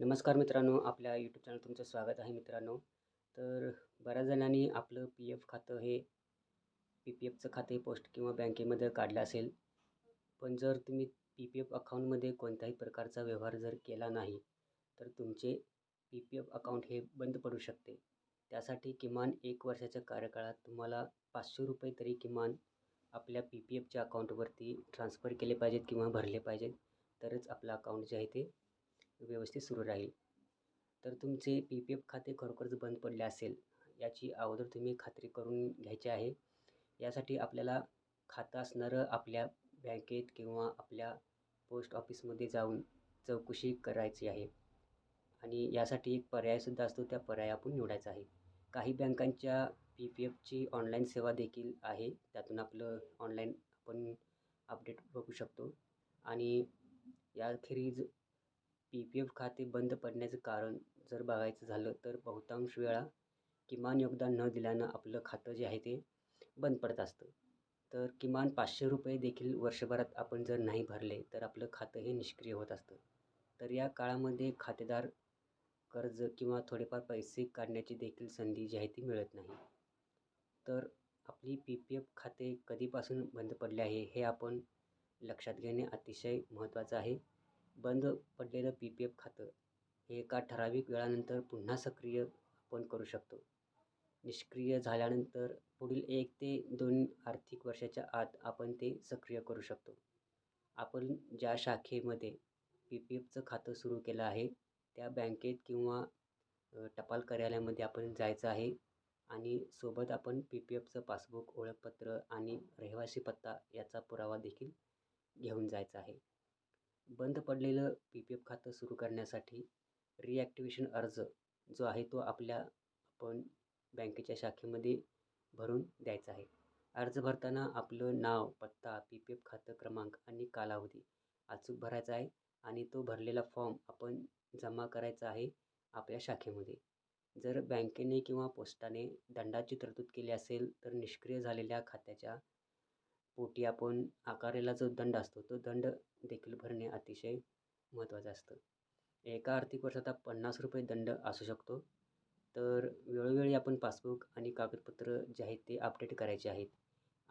नमस्कार मित्रांनो आपल्या यूट्यूब चॅनल तुमचं स्वागत आहे मित्रांनो. तर बऱ्याच जणांनी आपलं पी एफ खातं हे पी पी एफचं खातं हे पोस्ट किंवा बँकेमध्ये काढलं असेल. पण जर तुम्ही पी पी एफ अकाउंटमध्ये कोणत्याही प्रकारचा व्यवहार जर केला नाही तर तुमचे पी पी एफ अकाउंट हे बंद पडू शकते. त्यासाठी किमान एक वर्षाच्या कार्यकाळात तुम्हाला पाचशे रुपये तरी किमान आपल्या पी पी एफच्या अकाउंटवरती ट्रान्स्फर केले पाहिजेत किंवा भरले पाहिजेत. तरच आपलं अकाउंट जे आहे ते व्यवस्थित सुरू राहील. तर तुमचे पी पी एफ खाते खरोखरच बंद पडले असेल याची अगोदर तुम्ही खात्री करून घ्यायची आहे. यासाठी आपल्याला खातं असणारं आपल्या बँकेत किंवा आपल्या पोस्ट ऑफिसमध्ये जाऊन चौकशी करायची आहे. आणि यासाठी एक पर्यायसुद्धा असतो त्या पर्याय आपण निवडायचा आहे. काही बँकांच्या पी पी एफची ऑनलाईन सेवा देखील आहे त्यातून आपलं ऑनलाईन आपण अपडेट बघू शकतो. आणि याखेरीज पी पी एफ खाते बंद पडण्याचं कारण जर बघायचं झालं तर बहुतांश वेळा किमान योगदान न दिल्यानं आपलं खातं जे आहे ते बंद पडत असतं. तर किमान पाचशे रुपये देखील वर्षभरात आपण जर नाही भरले तर आपलं खातं हे निष्क्रिय होत असतं. तर या काळामध्ये खातेदार कर्ज किंवा थोडेफार पैसे काढण्याची देखील संधी जी आहे ती मिळत नाही. तर आपली पी पी एफ खाते कधीपासून बंद पडले आहे हे आपण लक्षात घेणे अतिशय महत्त्वाचं आहे. बंद पडलेलं पी पी एफ खातं हे एका ठराविक वेळानंतर पुन्हा सक्रिय आपण करू शकतो. निष्क्रिय झाल्यानंतर पुढील एक ते दोन आर्थिक वर्षाच्या आत आपण ते सक्रिय करू शकतो. आपण ज्या शाखेमध्ये पी पी एफचं खातं सुरू केलं आहे त्या बँकेत किंवा टपाल कार्यालयामध्ये आपण जायचं आहे आणि सोबत आपण पी पी एफचं पासबुक ओळखपत्र आणि रहिवासी पत्ता याचा पुरावा देखील घेऊन जायचा आहे. बंद पडलेलं पी पी एफ खातं सुरू करण्यासाठी रिॲक्टिवेशन अर्ज जो आहे तो आपल्या आपण बँकेच्या शाखेमध्ये भरून द्यायचा आहे. अर्ज भरताना आपलं नाव पत्ता पी पी एफ खातं क्रमांक आणि कालावधी अचूक भरायचा आहे आणि तो भरलेला फॉर्म आपण जमा करायचा आहे आपल्या शाखेमध्ये. जर बँकेने किंवा पोस्टाने दंडाची तरतूद केली असेल तर निष्क्रिय झालेल्या खात्याच्या पोटी आपण आकारलेला जो दंड असतो तो दंड देखील भरणे अतिशय महत्त्वाचं असतं. एका आर्थिक वर्षात पन्नास रुपये दंड असू शकतो. तर वेळोवेळी आपण पासबुक आणि कागदपत्र जे आहेत ते अपडेट करायचे आहेत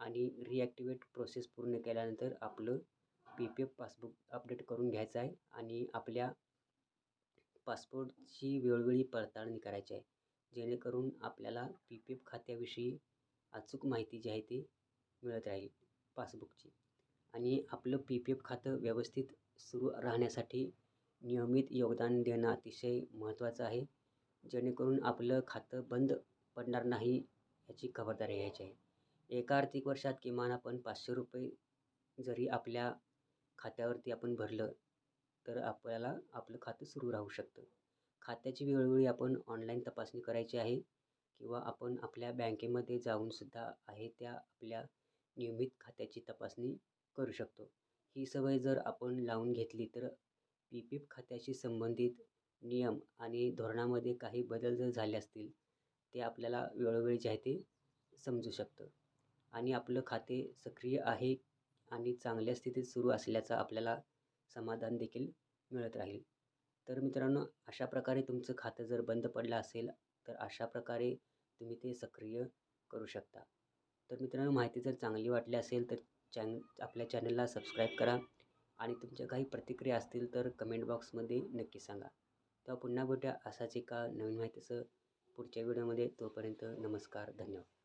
आणि रिॲक्टिवेट प्रोसेस पूर्ण केल्यानंतर आपलं P P F passbook update करून घ्यायचं आहे आणि आपल्या पासपोर्टची वेळोवेळी पडताळणी करायची आहे. जेणेकरून आपल्याला पी पी एफ खात्याविषयी अचूक माहिती जी आहे ती मिळत राहील. पासबुकची. आणि आपलं पी पी एफ खातं व्यवस्थित सुरू राहण्यासाठी नियमित योगदान देणं अतिशय महत्त्वाचं आहे. जेणेकरून आपलं खातं बंद पडणार नाही याची खबरदारी घ्यायची आहे. एका आर्थिक वर्षात किमान आपण पाचशे रुपये जरी आपल्या खात्यावरती आपण भरलं तर आपल्याला आपलं खातं सुरू राहू शकतं. खात्याची वेळोवेळी आपण ऑनलाईन तपासणी करायची आहे किंवा आपण आपल्या बँकेमध्ये जाऊनसुद्धा आहे त्या आपल्या नियमित खात्याची तपासणी करू शकतो. ही सवय जर आपण लावून घेतली तर पी पी एफ खात्याशी संबंधित नियम आणि धोरणामध्ये काही बदल जर झाले असतील ते आपल्याला वेळोवेळी जे आहे ते समजू शकतं. आणि आपलं खाते सक्रिय आहे आणि चांगल्या स्थितीत सुरू असल्याचं आपल्याला समाधान देखील मिळत राहील. तर मित्रांनो अशा प्रकारे तुमचं खातं जर बंद पडलं असेल तर अशा प्रकारे तुम्ही ते सक्रिय करू शकता. तर मित्रांनो माहिती जर चांगली वाटली असेल तर चॅन आपल्या चॅनलला सबस्क्राईब करा आणि तुमच्या काही प्रतिक्रिया असतील तर कमेंट बॉक्समध्ये नक्की सांगा. तेव्हा पुन्हा भेटूया असाच एका नवीन माहितीचं पुढच्या व्हिडिओमध्ये. तोपर्यंत नमस्कार धन्यवाद.